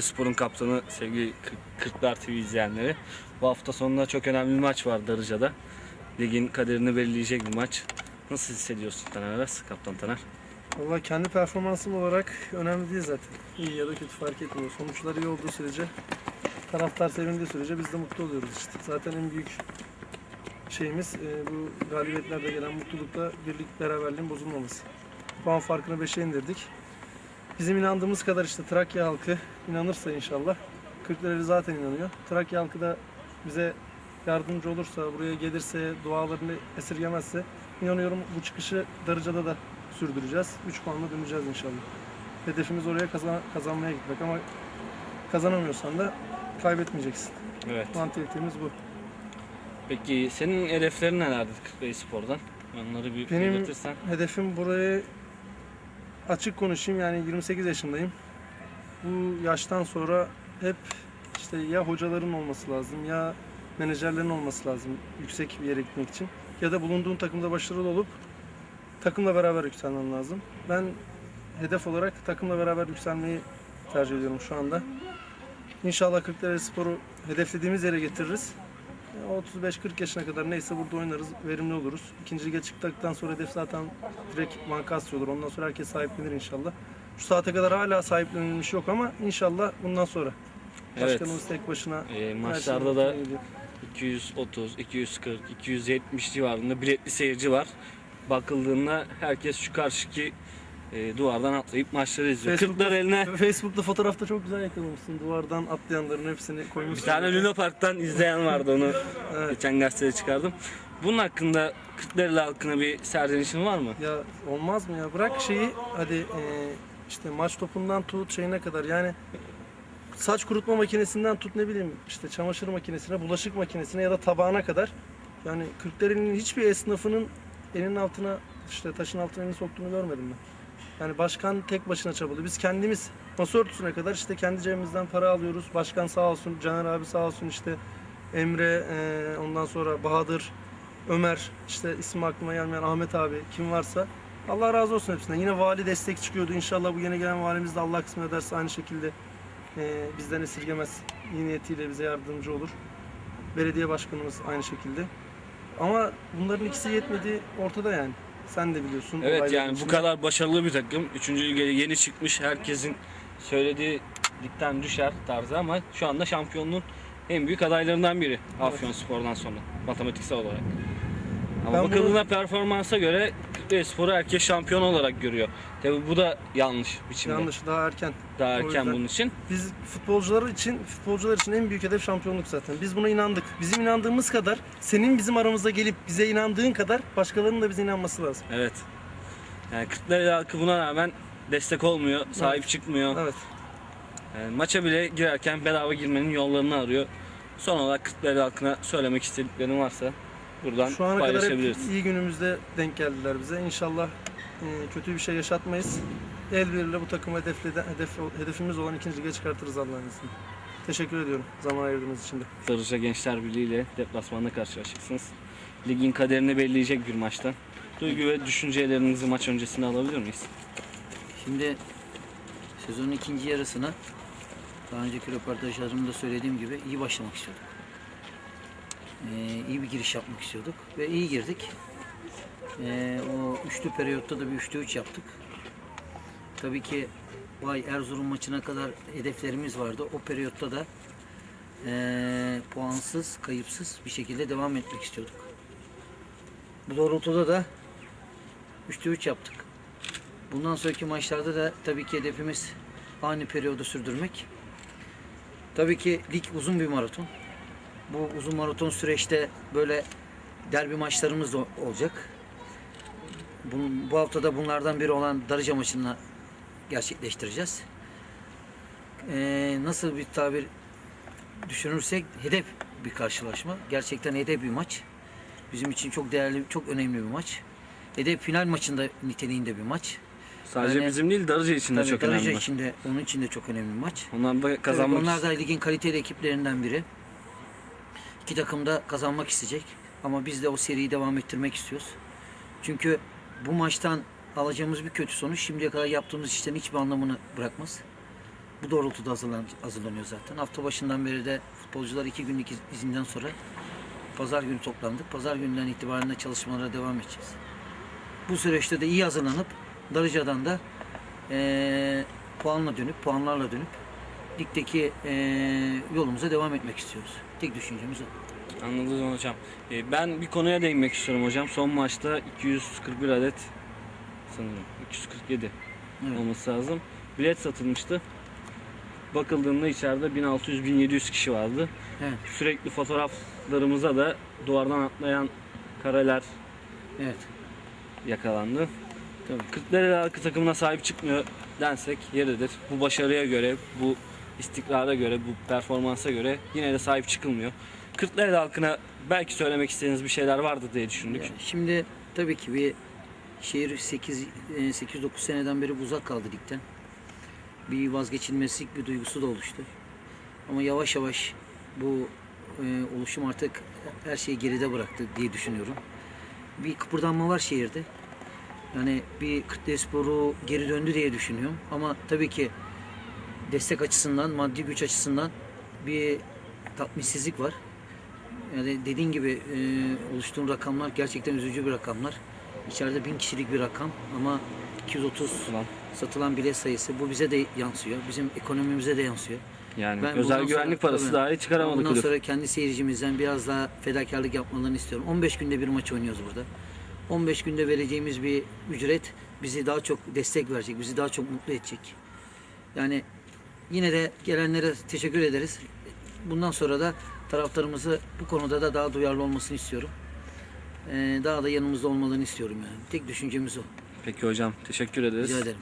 Spor'un kaptanı sevgili Kırk- Kırklar TV izleyenleri. Bu hafta sonunda çok önemli bir maç var Darıca'da. Ligin kaderini belirleyecek bir maç. Nasıl hissediyorsun Taner Aras, Kaptan Taner? Valla kendi performansım olarak önemli değil zaten. İyi ya da kötü fark etmiyor. Sonuçlar iyi olduğu sürece, taraftar sevindiği sürece biz de mutlu oluyoruz işte. Zaten en büyük şeyimiz e, bu galibiyetlerde gelen mutlulukla birlik beraberliğin bozulmaması. Puan farkını 5'e indirdik. Bizim inandığımız kadar işte Trakya halkı inanırsa inşallah. Kırklareli zaten inanıyor. Trakya halkı da bize yardımcı olursa, buraya gelirse, dualarını esirgemezse inanıyorum bu çıkışı Darıca'da da sürdüreceğiz. 3 puanla döneceğiz inşallah. Hedefimiz oraya kazan- kazanmaya gitmek ama kazanamıyorsan da kaybetmeyeceksin. Evet. Mantalitemiz bu. Peki senin hedeflerin nelerdi Kırklar Spor'dan? Onları bir Benim- belirtirsen. Hedefim burayı açık konuşayım yani 28 yaşındayım. Bu yaştan sonra hep işte ya hocaların olması lazım ya menajerlerin olması lazım yüksek bir yere gitmek için. Ya da bulunduğun takımda başarılı olup takımla beraber yükselmen lazım. Ben hedef olarak takımla beraber yükselmeyi tercih ediyorum şu anda. İnşallah Kırklareli Spor'u hedeflediğimiz yere getiririz. 35-40 yaşına kadar neyse burada oynarız, verimli oluruz. İkinci lige çıktıktan sonra hedef zaten direkt Mankasya olur. Ondan sonra herkes sahiplenir inşallah. Şu saate kadar hala sahiplenilmiş yok ama inşallah bundan sonra. Evet. Başkanımız tek başına Ee, her maçlarda şeyi da kontrol ediyor. 230, 240, 270 civarında biletli seyirci var. Bakıldığında herkes şu karşıki e, duvardan atlayıp maçları izliyor. Kırklar eline Facebook'ta fotoğrafta çok güzel yakalamışsın. Duvardan atlayanların hepsini bir koymuşsun. tane Luna Park'tan izleyen vardı onu Evet. geçen gazetede çıkardım. Bunun hakkında Kırklareli halkına bir serzenişin var mı? Ya olmaz mı ya? Bırak şeyi hadi e, işte maç topundan tut şeyine kadar yani saç kurutma makinesinden tut ne bileyim işte çamaşır makinesine, bulaşık makinesine ya da tabağına kadar yani Kırklareli'nin hiçbir esnafının elinin altına işte taşın altına elini soktuğunu görmedim ben. Yani başkan tek başına çabalıyor. Biz kendimiz masa örtüsüne kadar işte kendi cebimizden para alıyoruz. Başkan sağ olsun, Caner abi sağ olsun işte Emre, e, ondan sonra Bahadır, Ömer, işte ismi aklıma gelmeyen Ahmet abi kim varsa Allah razı olsun hepsinden. Yine vali destek çıkıyordu. İnşallah bu yeni gelen valimiz de Allah kısmet ederse aynı şekilde e, bizden esirgemez. İyi niyetiyle bize yardımcı olur. Belediye başkanımız aynı şekilde. Ama bunların ikisi yetmedi ortada yani. Sen de biliyorsun. Evet yani bu içinde. kadar başarılı bir takım. Üçüncü lige yeni çıkmış herkesin söylediği ligden düşer tarzı ama şu anda şampiyonluğun en büyük adaylarından biri Afyonspor'dan sonra matematiksel olarak. Ama Ben bakıldığında performansa göre Spor'u herkes şampiyon olarak görüyor. Tabi bu da yanlış biçimde. Yanlış daha erken. Daha O erken yüzden- bunun için. Biz futbolcular için futbolcular için en büyük hedef şampiyonluk zaten. Biz buna inandık. Bizim inandığımız kadar senin bizim aramıza gelip bize inandığın kadar başkalarının da bize inanması lazım. Evet. Yani Kırklareli halkı buna rağmen destek olmuyor, sahip çıkmıyor. Evet. Yani maça bile girerken bedava girmenin yollarını arıyor. Son olarak Kırklareli halkına söylemek istediklerin varsa buradan Şu ana kadar hep iyi günümüzde denk geldiler bize. İnşallah e, kötü bir şey yaşatmayız. El birliğiyle bu takımı hedefleden, hedef, hedefimiz olan ikinci lige çıkartırız Allah'ın izniyle. Teşekkür ediyorum zaman ayırdığınız için de. Darıca Gençler Birliği ile deplasmanda karşılaşacaksınız. Ligin kaderini belirleyecek bir maçta. Duygu ve düşüncelerinizi maç öncesinde alabilir miyiz? Şimdi sezonun ikinci yarısına daha önceki röportajlarımda söylediğim gibi iyi başlamak istiyorduk. Ee, iyi bir giriş yapmak istiyorduk ve iyi girdik. Ee, o üçlü periyotta da bir üçlü üç yaptık. Tabii ki Vay Erzurum maçına kadar hedeflerimiz vardı. O periyotta da ee, puansız, kayıpsız bir şekilde devam etmek istiyorduk. Bu doğrultuda da üçlü üç yaptık. Bundan sonraki maçlarda da tabii ki hedefimiz aynı periyodu sürdürmek. Tabii ki lig uzun bir maraton. Bu uzun maraton süreçte böyle derbi maçlarımız da olacak. Bu, bu hafta da bunlardan biri olan Darıca maçını gerçekleştireceğiz. Ee, nasıl bir tabir düşünürsek hedef bir karşılaşma. Gerçekten hedef bir maç. Bizim için çok değerli, çok önemli bir maç. Hedef final maçında niteliğinde bir maç. Sadece Yani- bizim değil Darıca için de Tabii çok Darıca önemli. için de, onun için de çok önemli bir maç. Onlar da Tabii kazanmak onlar da ligin kaliteli ekiplerinden biri. İki takım da kazanmak isteyecek. Ama biz de o seriyi devam ettirmek istiyoruz. Çünkü bu maçtan alacağımız bir kötü sonuç şimdiye kadar yaptığımız işlerin hiçbir anlamını bırakmaz. bu doğrultuda hazırlan, hazırlanıyor zaten. Hafta başından beri de futbolcular iki günlük iz- izinden sonra pazar günü toplandık. Pazar gününden itibaren de çalışmalara devam edeceğiz. Bu süreçte de iyi hazırlanıp Darıca'dan da eee, puanla dönüp, puanlarla dönüp ligdeki eee, yolumuza devam etmek istiyoruz. Tek düşüncemiz o. Anladım hocam. Ee, ben bir konuya değinmek istiyorum hocam. Son maçta 241 adet sanırım 247 Evet. olması lazım. Bilet satılmıştı. Bakıldığında içeride 1600-1700 kişi vardı. Evet. Sürekli fotoğraflarımıza da duvardan atlayan kareler Evet. yakalandı. Tabii. Kırklareli halkı takımına sahip çıkmıyor densek yeridir. Bu başarıya göre, bu istikrara göre, bu performansa göre yine de sahip çıkılmıyor. Kırklareli halkına belki söylemek istediğiniz bir şeyler vardı diye düşündük. Ya Şimdi tabii ki bir şehir 8 8-9 seneden beri uzak kaldı ligden. Bir vazgeçilmezlik bir duygusu da oluştu. Ama yavaş yavaş bu e, oluşum artık her şeyi geride bıraktı diye düşünüyorum. Bir kıpırdanma var şehirde. Yani bir Kırklarelisporu geri döndü diye düşünüyorum. Ama tabii ki destek açısından, maddi güç açısından bir tatminsizlik var. Yani dediğin gibi e, oluştuğun rakamlar gerçekten üzücü bir rakamlar. İçeride bin kişilik bir rakam ama 230 Ulan, satılan bilet sayısı bu bize de yansıyor. Bizim ekonomimize de yansıyor. Yani Ben özel bundan güvenlik sonra- parası tabii. dahi çıkaramadı Ondan kulüp. sonra kendi seyircimizden biraz daha fedakarlık yapmalarını istiyorum. 15 günde bir maç oynuyoruz burada. 15 günde vereceğimiz bir ücret bizi daha çok destek verecek, bizi daha çok mutlu edecek. Yani yine de gelenlere teşekkür ederiz. Bundan sonra da taraftarımızı bu konuda da daha duyarlı olmasını istiyorum. Ee, daha da yanımızda olmalarını istiyorum yani. Tek düşüncemiz o. Peki hocam teşekkür ederiz. Rica ederim.